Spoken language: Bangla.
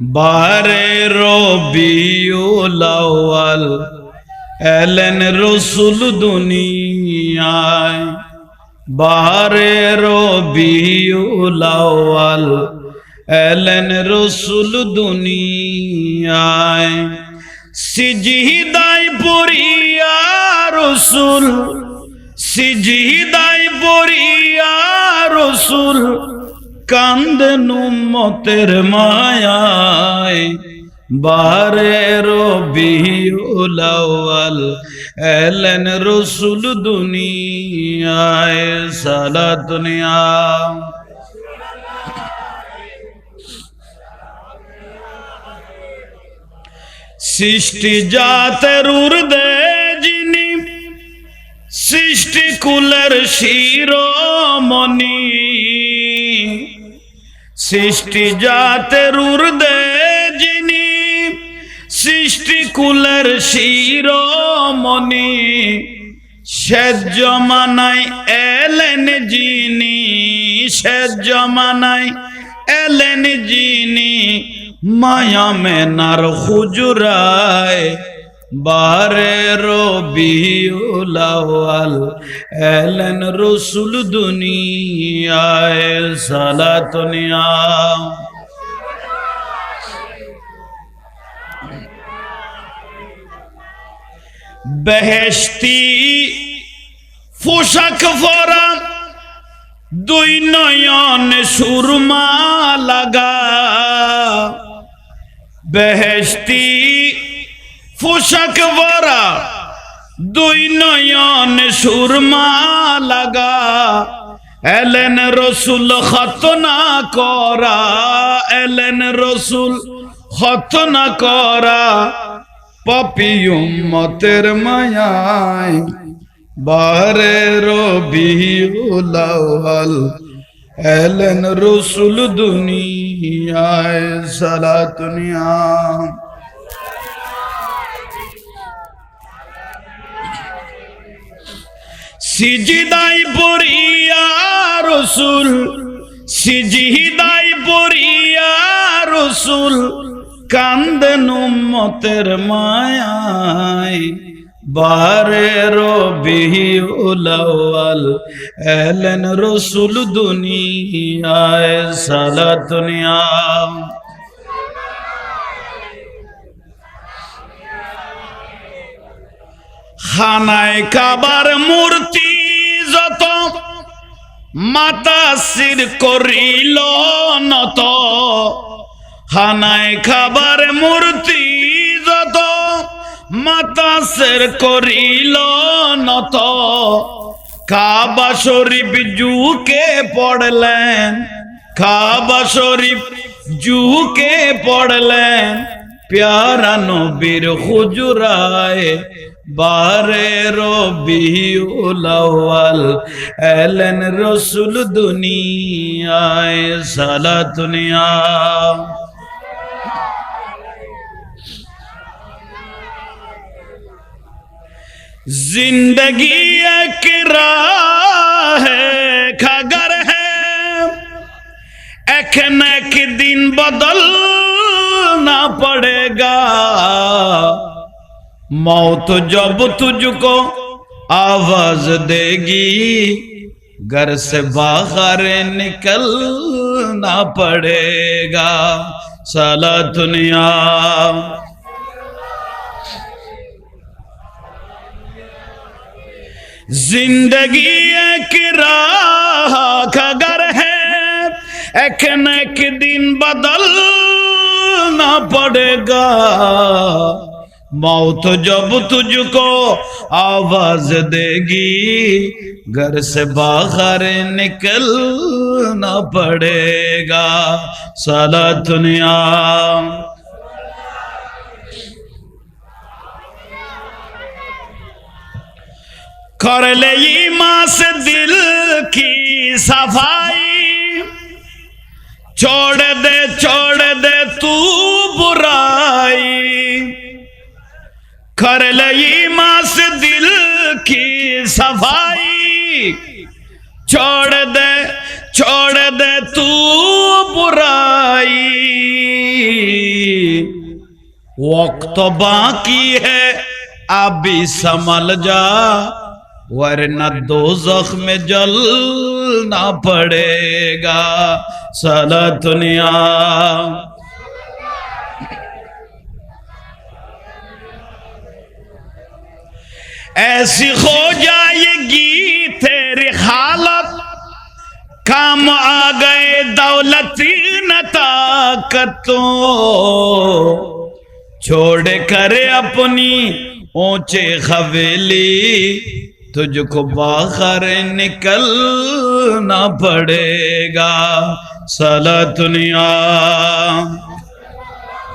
বারে রবিউল আউয়াল, এলেন রসুল দুনিয়ায়। বারে রবিউল আউয়াল, এলেন রসুল দুনিয়ায়। সিজহিদাই পড়িয়া রসুল সিজহিদাই পড়িয়া রসুল কান্দেন উম্মতের মায়ায়। বারে রবিউল আউয়াল, এলেন রসুল দুনিয়ায়, সালাত দুনিয়া সৃষ্টি জাতের উর্দে যিনি, সৃষ্টি কুলের শিরোমণি। সৃষ্টি জাতের উর্দে যিনি, সৃষ্টি কুলের শিরোমণি। শেষ জমানায় এলেন যিনি শেষ জমানায় এলেন যিনি, মায়া মেনার হুজুরায় বারে রবিউল আউয়াল, এলেন রসুল দুনিয়ায় সালাতনিয়া বেহেশতি, পোশাক পরা, দুই নয়ন সুরমা লাগা। বেহেশতি পোশাক পরা দুই নয়ন সুরমা লাগা। এলেন রসুল খতনা করা, এলেন রসুল খতনা করা। পপিয়ুম মতের মায়ায় বারে আউয়াল। এলেন রসুল দুনিয়ায় সালাতুনিয়া সিজিদাই পড়িয়া রসুল সিজিদাই পড়িয়া রসুল, কান্দেন উম্মতের মায়ায়। বারে রবিউল আউয়াল, এলেন রসুল দুনিয়ায় সালাত দুনিয়া খানায় কাবার মূর্তি যত, মাতা সির করিল নত। খানায় খাবার মূর্তি যত, মাতা সের করিল নত। কাবা শরীফ জুকে পড়লেন, কাবা শরীফ জুকে পড়লেন, প্যারা নবীর হুজুরায় বারে রবিউলাওয়াল এলেন রসুল দুনিয়ায় সালা দুনিয়া জিন্দগি এক খাগার এক এক দিন বদল না পড়েগা। موت جب تجھ کو آواز دے گی، گھر سے باہر نکلنا پڑے گا۔ سالا دنیا۔ زندگی ایک راہ کا گھر ہے، ایک نیک دن بدلنا پڑے گا۔ موت جب تجھ کو آواز دے گی، گھر سے باہر نکلنا پڑے گا۔ سالا دنیا۔ کر لئی ماں سے دل کی صفائی، چھوڑ دے صفائی چھوڑ دے چھوڑ دے تو برائی۔ وقت باقی ہے ابھی سمل جا، ورنہ دو زخم جلنا پڑے گا۔ سلا دنیا۔ ایسی ہو جائے گی تیری حالت، کام آ گئے دولتی نہ طاقتوں چھوڑ کرے اپنی اونچے حویلی، تجھ کو باہر نکلنا پڑے گا۔ سلا دنیا